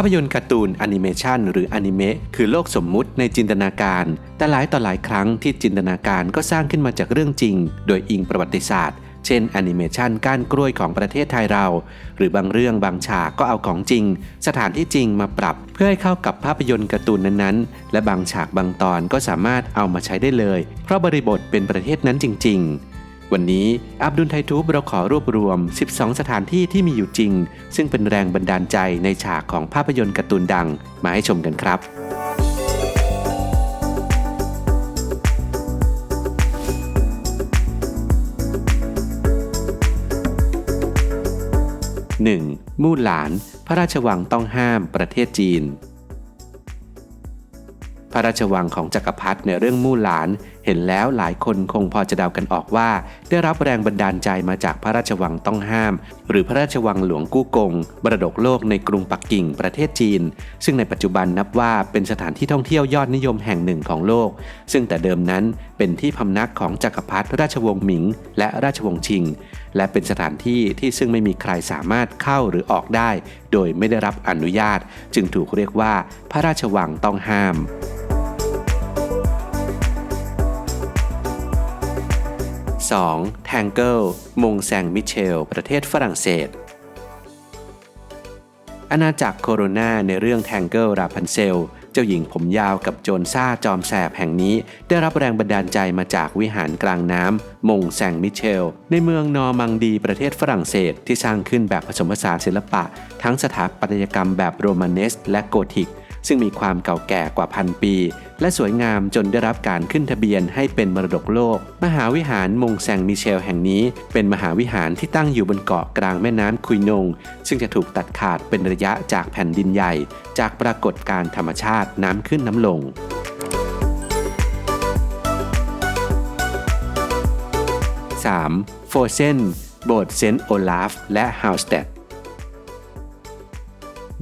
าพยนตร์การ์ตูนแอนิเมชันหรืออนิเมะคือโลกสมมุติในจินตนาการ แต่หลายต่อหลายครั้งที่จินตนาการก็สร้างขึ้นมาจากเรื่องจริง โดยอิงประวัติศาสตร์ เช่นแอนิเมชันก้านกล้วยของประเทศไทยเรา หรือบางเรื่องบางฉากก็เอาของจริง สถานที่จริงมาปรับ เพื่อให้เข้ากับภาพยนตร์การ์ตูนนั้นๆ และบางฉากบางตอนก็สามารถเอามาใช้ได้เลย เพราะบริบทเป็นประเทศนั้นจริง ๆ วันนี้อับดุลไททูบเราขอรวบรวม 12 สถานที่ที่มีอยู่จริง ซึ่งเป็นแรงบันดาลใจในฉากของภาพยนตร์การ์ตูนดัง มาให้ชมกันครับ 1. มู่หลาน พระราชวังต้องห้ามประเทศจีน พระราชวังของจักรพรรดิในเรื่องมู่หลาน เห็นแล้วหลายคนคงพอจะเดากันออกว่า ได้รับแรงบันดาลใจมาจากพระราชวังต้องห้าม หรือพระราชวังหลวงกู้กงบรดกโลกในกรุงปักกิ่งประเทศจีน ซึ่งในปัจจุบันนับว่าเป็นสถานที่ท่องเที่ยวยอดนิยมแห่งหนึ่งของโลก ซึ่งแต่เดิมนั้นเป็นที่พำนักของจักรพรรดิราชวงศ์หมิง และราชวงศ์ชิง และเป็นสถานที่ที่ซึ่งไม่มีใครสามารถเข้าหรือออกได้ โดยไม่ได้รับอนุญาต จึงถูกเรียกว่าพระราชวังต้องห้าม 2. แทงเกิลมงแซงมิเชล ประเทศฝรั่งเศส อาณาจักรโคโรนาในเรื่องแทงเกิลราพันเซล เจ้าหญิงผมยาวกับโจรซ่าจอมแสบแห่งนี้ ได้รับแรงบันดาลใจมาจากวิหารกลางน้ำมงแซงมิเชล ในเมืองนอร์มังดีประเทศฝรั่งเศส ที่สร้างขึ้นแบบผสมผสานศิลปะ ทั้งสถาปัตยกรรมแบบโรมาเนสและโกธิก ซึ่งมีความเก่าแก่กว่าพันปี และสวยงามจนได้รับการขึ้นทะเบียนให้เป็นมรดกโลก มหาวิหารมงแซงมิเชลแห่งนี้ เป็นมหาวิหารที่ตั้งอยู่บนเกาะกลางแม่น้ำคุยนง ซึ่งจะถูกตัดขาดเป็นระยะจากแผ่นดินใหญ่ จากปรากฏการธรรมชาติน้ำขึ้นน้ำลง 3. โฟเซนโบสถ์เซนต์โอลาฟ และฮาวสเตด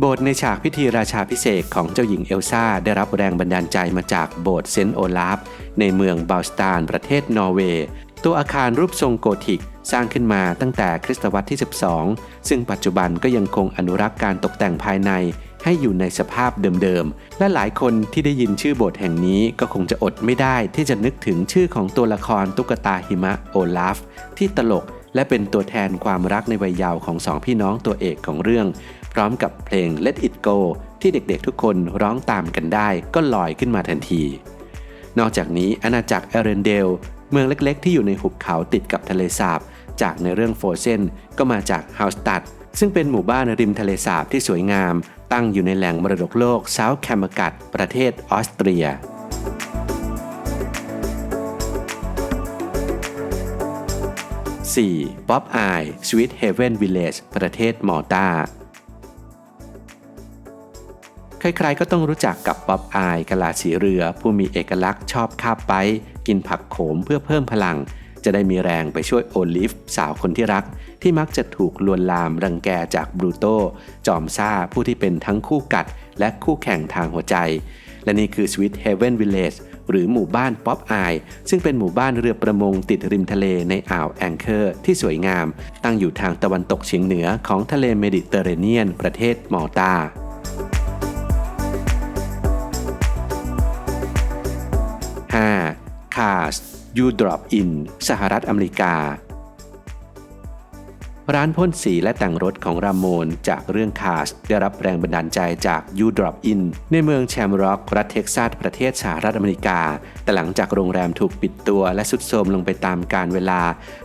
โบสถ์ในฉากพิธีราชาพิเศษของเจ้าหญิงเอลซ่าได้รับแรงบันดาลใจมาจากโบสถ์เซนต์โอลาฟในเมืองบาลสตานประเทศนอร์เวย์ ตัวอาคารรูปทรงโกธิกสร้างขึ้นมาตั้งแต่คริสตวรรษที่ 12 ซึ่งปัจจุบันก็ยังคงอนุรักษ์การตกแต่งภายในให้อยู่ในสภาพเดิมๆ และหลายคนที่ได้ยินชื่อโบสถ์แห่งนี้ก็คงจะอดไม่ได้ที่จะนึกถึงชื่อของตัวละครตุ๊กตาหิมะโอลาฟที่ตลกและเป็นตัวแทนความรักในวัยเยาว์ของสองพี่น้องตัวเอกของเรื่อง พร้อมกับเพลง Let It Go ที่เด็กๆทุกคนร้องตามกันได้ก็ลอยขึ้นมาทันที นอกจากนี้อาณาจักรเอเรนเดล เมืองเล็กๆ ที่อยู่ในหุบเขาติดกับทะเลสาบ จากในเรื่องโฟเซนก็มาจากฮาวสตัดซึ่งเป็นหมู่บ้านริมทะเลสาบที่สวยงาม ตั้งอยู่ในแหล่งมรดกโลกเซาท์แคมกัดประเทศออสเตรีย 4. ป๊อปอายสวีทเฮเวนวิลเลจประเทศมอลตา ใครๆก็ต้องรู้จักกับป๊อปอายกะลาสีเรือ ผู้มีเอกลักษณ์ชอบคาบไป กินผักโขมเพื่อเพิ่มพลัง จะได้มีแรงไปช่วยโอลิฟ สาวคนที่รัก ที่มักจะถูกลวนลามรังแกจากบรูโตจอมซ่าผู้ที่เป็นทั้งคู่กัด และคู่แข่งทางหัวใจ และนี่คือ Sweet Haven Village หรือหมู่บ้านป๊อปอาย ซึ่งเป็นหมู่บ้านเรือประมงติดริมทะเลในอ่าวแองเกอร์ที่สวยงาม ตั้งอยู่ทางตะวันตกเฉียงเหนือของทะเลเมดิเตอร์เรเนียน ประเทศมอลตา Cars You Drop In สหรัฐอเมริกา ร้านพ่นสีและแต่งรถของรามโมนจากเรื่องคาสได้รับแรงบันดาลใจจาก You Drop In ในเมืองแชมร็อกรัฐเท็กซัสประเทศสหรัฐอเมริกา แต่หลังจากโรงแรมถูกปิดตัวและสุดโทรมลงไปตามกาลเวลา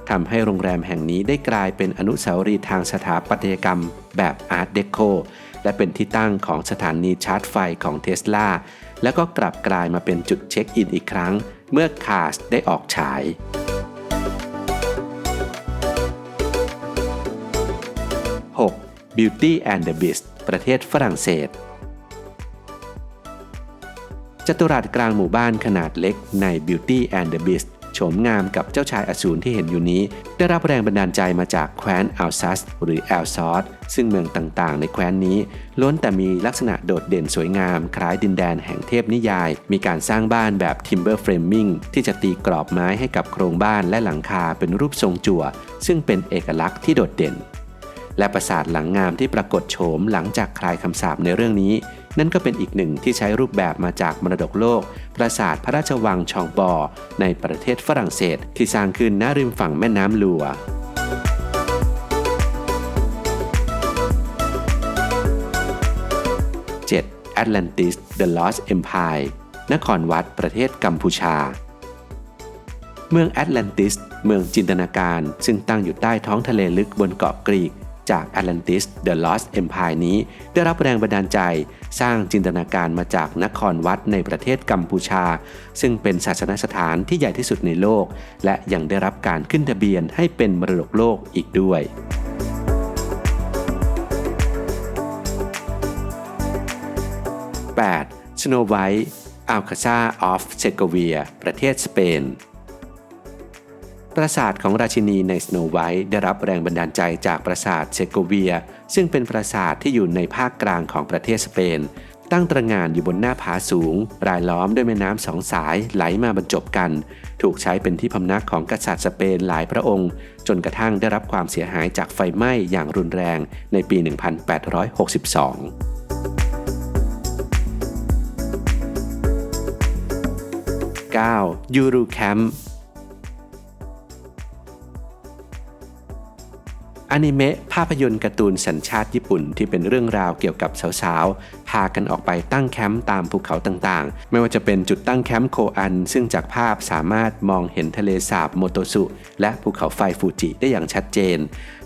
ทำให้โรงแรมแห่งนี้ได้กลายเป็นอนุสาวรีย์ทางสถาปัตยกรรม แบบอาร์ตเดโคและเป็นที่ตั้งของสถานีชาร์จไฟของเทสลาแล้วก็กลับกลายมาเป็นจุดเช็คอินอีกครั้ง เมื่อคาสได้ออกฉาย 6. Beauty and the Beast ประเทศฝรั่งเศส จัตุรัสกลางหมู่บ้านขนาดเล็กใน Beauty and the Beast โฉมงามกับเจ้าชายอสูรที่เห็นอยู่นี้ ได้รับแรงบันดาลใจมาจากแคว้นอัลซัส หรือแอลซอสซึ่งเมืองต่างๆ ในแคว้นนี้ ล้วนแต่มีลักษณะโดดเด่นสวยงาม คล้ายดินแดนแห่งเทพนิยาย มีการสร้างบ้านแบบ timber framing ที่จะตีกรอบไม้ให้กับโครงบ้านและหลังคาเป็นรูปทรงจั่ว ซึ่งเป็นเอกลักษณ์ที่โดดเด่น และปราสาทหลังงามที่ปรากฏโฉมหลังจากคลายคำสาปในเรื่องนี้ นั่นก็เป็นอีกหนึ่งที่ใช้รูปแบบมาจากมรดกโลก ปราสาทพระราชวังชองบอ ในประเทศฝรั่งเศส ที่สร้างขึ้นณริมฝั่งแม่น้ำลัว 7. Atlantis The Lost Empire นครวัดประเทศกัมพูชา เมืองแอตแลนติส เมืองจินตนาการ ซึ่งตั้งอยู่ใต้ท้องทะเลลึกบนเกาะกรีก จาก Atlantis The Lost Empire นี้ ได้รับแรงบันดาลใจ สร้างจินตนาการมาจากนครวัดในประเทศกัมพูชา ซึ่งเป็นศาสนสถานที่ใหญ่ที่สุดในโลก และยังได้รับการขึ้นทะเบียนให้เป็นมรดกโลกอีกด้วย 8. Snow White Alcazar of Segovia ประเทศสเปน ปราสาทของราชินีในสโนไวท์ได้รับแรงบันดาลใจจากปราสาทเซโกเวีย ซึ่งเป็นปราสาทที่อยู่ในภาคกลางของประเทศสเปน ตั้งตระหง่านอยู่บนหน้าผาสูง รายล้อมด้วยแม่น้ำสองสายไหลมาบรรจบกัน ถูกใช้เป็นที่พำนักของกษัตริย์สเปนหลายพระองค์ จนกระทั่งได้รับความเสียหายจากไฟไหม้อย่างรุนแรงในปี 1862 9. ยูรูแคมป์ อนิเมะภาพยนตร์การ์ตูนสัญชาติญี่ปุ่นที่เป็นเรื่องราวเกี่ยวกับสาวากันออกไปตั้งแคมป์ตามภูเขาต่างๆ ไม่ว่าจะเป็นจุดตั้งแคมป์โคอัน ซึ่งจากภาพสามารถมองเห็นทะเลสาบโมโตสุ และภูเขาไฟฟูจิได้อย่างชัดเจน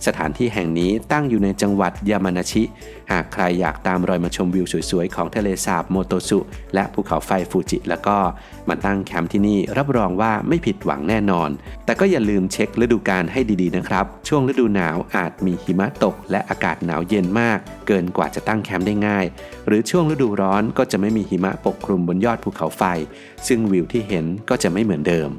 สถานที่แห่งนี้ตั้งอยู่ในจังหวัดยามานาชิ หากใครอยากตามรอยมาชมวิวสวยๆ ของทะเลสาบโมโตสุและภูเขาไฟฟูจิ แล้วก็มาตั้งแคมป์ที่นี่รับรองว่าไม่ผิดหวังแน่นอน แต่ก็อย่าลืมเช็คฤดูกาลให้ดีๆนะครับ ช่วงฤดูหนาวอาจมีหิมะตก และอากาศหนาวเย็นมาก เกินกว่าจะตั้งแคมป์ได้ง่ายหรือือช่วงฤดูร้อนก็จะไม่มีหิมะปกคลุมบนยอดภูเขาไฟ ซึ่งวิวที่เห็นก็จะไม่เหมือนเดิม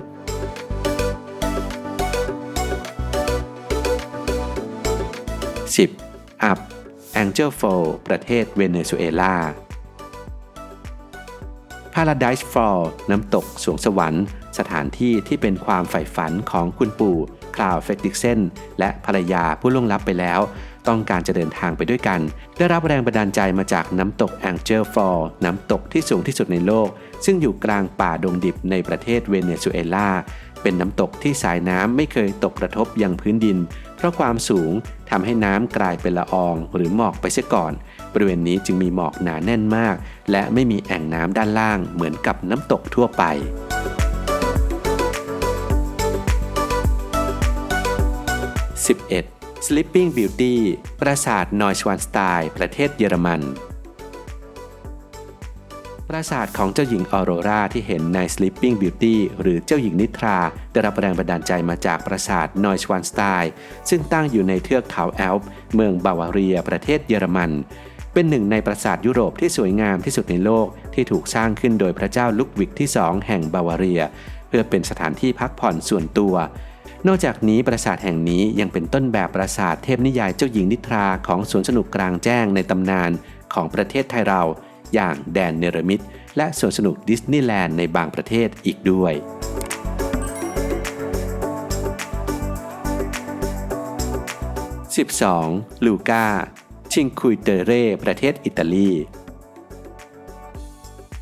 10. อับ Angel Fall ประเทศเวเนซุเอลา Paradise Fall น้ำตกสวงสวรรค์ สถานที่ที่เป็นความใฝ่ฝันของคุณปู่ คลาวเฟกติกเซนและภรรยาผู้ล่วงลับไปแล้ว ต้องการจะเดินทางไปด้วยกัน ได้รับแรงบันดาลใจมาจากน้ำตก Angel Fall น้ำตกที่สูงที่สุดในโลก ซึ่งอยู่กลางป่าดงดิบในประเทศเวเนซุเอลาเป็นน้ำตกที่สายน้ำไม่เคยตกกระทบยังพื้นดิน เพราะความสูงทำให้น้ำกลายเป็นละอองหรือหมอกไปเสียก่อน บริเวณนี้จึงมีหมอกหนาแน่นมาก และไม่มีแอ่งน้ำด้านล่างเหมือนกับน้ำตกทั่วไป 11. Sleeping Beauty ปราสาทนอยชวานสไตน์ประเทศเยอรมัน ปราสาทของเจ้าหญิงออโรราที่เห็นใน Sleeping Beauty หรือเจ้าหญิงนิทรา ได้รับแรงบันดาลใจมาจากปราสาทนอยชวานสไตน์ซึ่งตั้งอยู่ในเทือกเขาแอลป์เมืองบาวาเรียประเทศเยอรมัน เป็นหนึ่งในปราสาทยุโรปที่สวยงามที่สุดในโลกที่ถูกสร้างขึ้นโดยพระเจ้าลุกวิกที่2แห่งบาวาเรีย เพื่อเป็นสถานที่พักผ่อนส่วนตัว นอกจากนี้ปราสาทแห่งนี้ยังเป็นต้นแบบปราสาทเทพนิยายเจ้าหญิงนิทราของสวนสนุกกลางแจ้งในตำนานของประเทศไทยเรา อย่างแดนเนรมิตและสวนสนุกดิสนีย์แลนด์ในบางประเทศอีกด้วย 12. ลูกาชิงคุยเตเร่ประเทศอิตาลี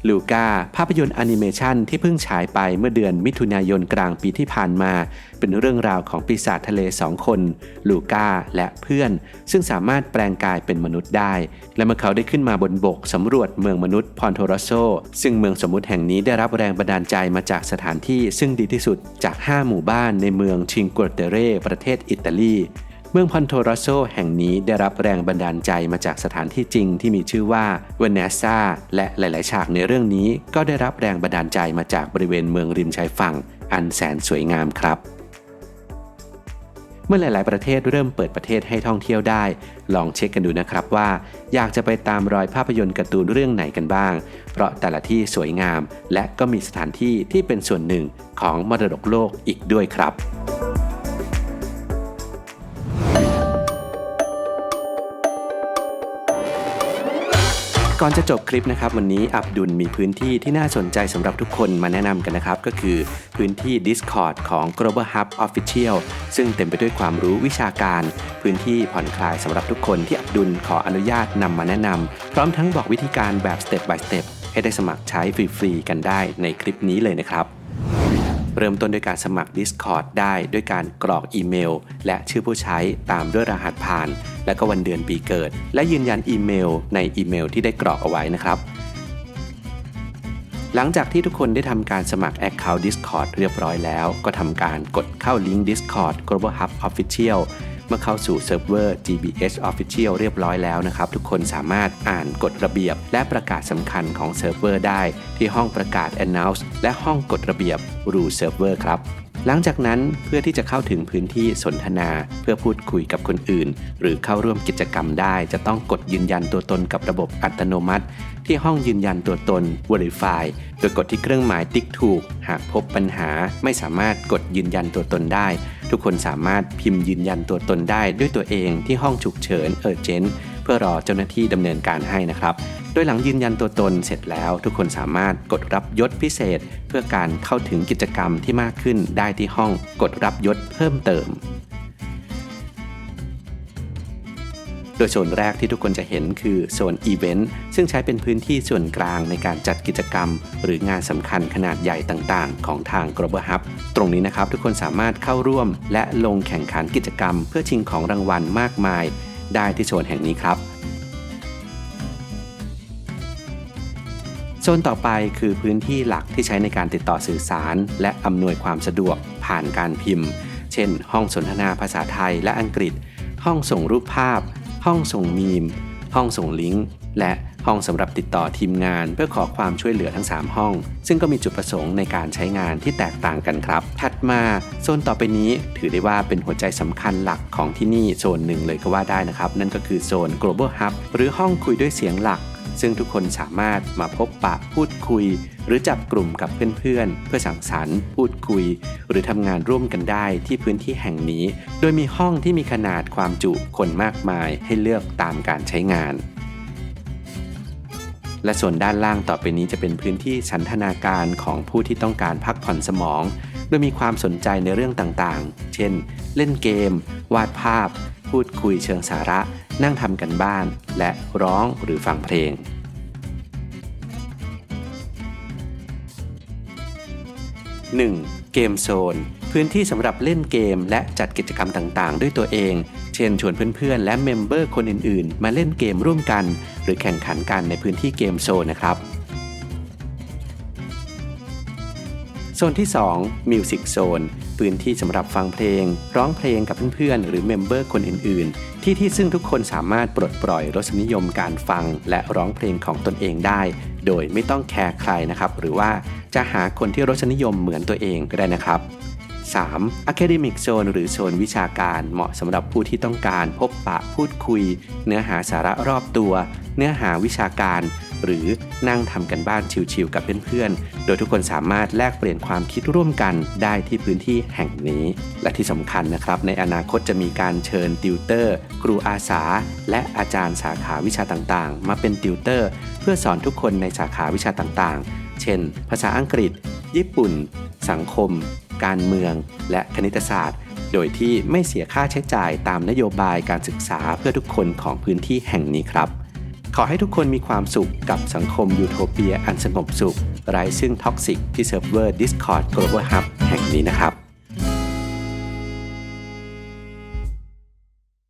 ลูกาภาพยนตร์แอนิเมชันที่เพิ่งฉายไปเมื่อเดือนมิถุนายนกลางปีที่ผ่านมา เป็นเรื่องราวของปีศาจทะเลสองคน ลูกาและเพื่อน ซึ่งสามารถแปลงกายเป็นมนุษย์ได้ และเมื่อเขาได้ขึ้นมาบนบกสำรวจเมืองมนุษย์พอนโทรโซ ซึ่งเมืองสมมุติแห่งนี้ได้รับแรงบันดาลใจมาจากสถานที่ซึ่งดีที่สุดจาก 5 หมู่บ้านในเมืองชิงกัวเตเรประเทศอิตาลี เมืองพันโทรัสโซแห่งนี้ได้รับแรงบันดาลใจมาจากสถานที่จริงที่มีชื่อว่าเวเนซาและหลาย ๆ ฉากในเรื่องนี้ ก็ได้รับแรงบันดาลใจมาจากบริเวณเมืองริมชายฝั่ง อันแสนสวยงามครับ เมื่อหลาย ๆ ประเทศเริ่มเปิดประเทศให้ท่องเที่ยวได้ ลองเช็คกันดูนะครับว่า อยากจะไปตามรอยภาพยนตร์การ์ตูนเรื่องไหนกันบ้าง เพราะแต่ละที่สวยงาม และก็มีสถานที่ที่เป็นส่วนหนึ่งของมรดกโลกอีกด้วยครับ ก่อนจะจบคลิปนะครับวันนี้อับดุลมีพื้นที่ที่น่าสนใจสำหรับทุกคนมาแนะนำกันนะครับ ก็คือพื้นที่ Discord ของ Global Hub Official ซึ่งเต็มไปด้วยความรู้วิชาการ พื้นที่ผ่อนคลายสำหรับทุกคนที่อับดุลขออนุญาตนำมาแนะนำพร้อมทั้งบอกวิธีการแบบ Step by Step ให้ได้สมัครใช้ฟรีๆกันได้ในคลิปนี้เลยนะครับเริ่มต้นด้วยการสมัคร Discord ได้ด้วยการกรอกอีเมล และชื่อผู้ใช้ตามด้วยรหัสผ่าน และก็วันเดือนปีเกิด และยืนยันอีเมลในอีเมลที่ได้กรอกเอาไว้นะครับ หลังจากที่ทุกคนได้ทำการสมัคร Account Discord เรียบร้อยแล้ว ก็ทำการกดเข้าลิงก์ Discord Global Hub Official เมื่อเข้าสู่เซิร์ฟเวอร์ GBH Official เรียบร้อยแล้วนะครับ ทุกคนสามารถอ่านกฎระเบียบ และประกาศสำคัญของเซิร์ฟเวอร์ได้ ที่ห้องประกาศ Announce และห้องกฎระเบียบ Rule Server ครับหลังจากนั้นเพื่อที่จะเข้าถึงพื้นที่สนทนา เพื่อพูดคุยกับคนอื่น หรือเข้าร่วมกิจกรรมได้ จะต้องกดยืนยันตัวตนกับระบบอัตโนมัติ ที่ห้องยืนยันตัวตน Verify โดยกดที่เครื่องหมายติ๊กถูก หากพบปัญหาไม่สามารถกดยืนยันตัวตนได้ ทุกคนสามารถพิมพ์ยืนยันตัวตนได้ด้วยตัวเองที่ห้องฉุกเฉินเออเจนเพื่อรอเจ้าหน้าที่ดำเนินการให้นะครับ โดยหลังยืนยันตัวตนเสร็จแล้ว ทุกคนสามารถกดรับยศพิเศษ เพื่อการเข้าถึงกิจกรรมที่มากขึ้นได้ที่ห้องกดรับยศเพิ่มเติม โดยโซนแรกที่ทุกคนจะเห็นคือโซนอีเวนต์ซึ่งใช้เป็นพื้นที่ส่วนกลางในการจัดกิจกรรม หรืองานสำคัญขนาดใหญ่ต่างๆ ของทาง Global Hub ตรงนี้นะครับทุกคนสามารถเข้าร่วม และลงแข่งขันกิจกรรม เพื่อชิงของรางวัลมากมาย ได้ที่โซนแห่งนี้ครับโซนต่อไปคือพื้นที่หลักที่ใช้ในการติดต่อสื่อสาร และอำนวยความสะดวกผ่านการพิมพ์ เช่น ห้องสนทนาภาษาไทยและอังกฤษ ห้องส่งรูปภาพ ห้องส่งมีม ห้องส่งลิงก์ และห้องสำหรับติดต่อทีมงาน เพื่อขอความช่วยเหลือทั้ง 3 ห้อง ซึ่งก็มีจุดประสงค์ในการใช้งานที่แตกต่างกันครับ ถัดมาโซนต่อไปนี้ถือได้ว่าเป็นหัวใจสำคัญหลักของที่นี่โซนหนึ่งเลยก็ว่าได้นะครับ นั่นก็คือโซน global hub หรือห้องคุยด้วยเสียงหลัก ซึ่งทุกคนสามารถมาพบปะพูดคุย หรือจับกลุ่มกับเพื่อนๆ เพื่อสังสรรค์ พูดคุย หรือทำงานร่วมกันได้ที่พื้นที่แห่งนี้ โดยมีห้องที่มีขนาดความจุคนมากมายให้เลือกตามการใช้งานและส่วนด้านล่างต่อไปนี้จะเป็นพื้นที่สันทนาการของผู้ที่ต้องการพักผ่อนสมอง โดยมีความสนใจในเรื่องต่างๆ เช่น เล่นเกม วาดภาพ พูดคุยเชิงสาระ นั่งทำกันบ้าน และร้องหรือฟังเพลง 1. เกมโซน พื้นที่สำหรับเล่นเกมและจัดกิจกรรมต่างๆ ด้วยตัวเอง เช่นชวนเพื่อนๆ และเมมเบอร์คนอื่นๆ มาเล่นเกมร่วมกัน หรือแข่งขันกันในพื้นที่เกมโซนนะครับโซนที่2 Music Zone พื้นที่สำหรับฟังเพลง ร้องเพลงกับเพื่อนๆ หรือเมมเบอร์คนอื่นๆ ที่ที่ซึ่งทุกคนสามารถปลดปล่อยรสนิยมการฟัง และร้องเพลงของตนเองได้ โดยไม่ต้องแคร์ใครนะครับ หรือว่าจะหาคนที่รสนิยมเหมือนตัวเองก็ได้นะครับ 3. Academic Zone หรือโซนวิชาการเหมาะสำหรับผู้ที่ต้องการพบปะพูดคุย เนื้อหาสาระรอบตัว เนื้อหาวิชาการ หรือนั่งทำกันบ้านชิวๆกับเพื่อนๆ โดยทุกคนสามารถแลกเปลี่ยนความคิดร่วมกันได้ที่พื้นที่แห่งนี้ และที่สำคัญนะครับ ในอนาคตจะมีการเชิญติวเตอร์ ครูอาสา และอาจารย์สาขาวิชาต่างๆ มาเป็นติวเตอร์ เพื่อสอนทุกคนในสาขาวิชาต่างๆ เช่น ภาษาอังกฤษ ญี่ปุ่น สังคม การเมือง และคณิตศาสตร์โดยที่ไม่เสียค่าใช้จ่ายตามนโยบายการศึกษาเพื่อทุกคนของพื้นที่แห่งนี้ครับ ขอให้ทุกคนมีความสุขกับสังคมยูโทเปียอันสงบสุขไร้ซึ่งท็อกซิกที่เซิร์ฟเวอร์ Discord Global Hub แห่งนี้นะครับ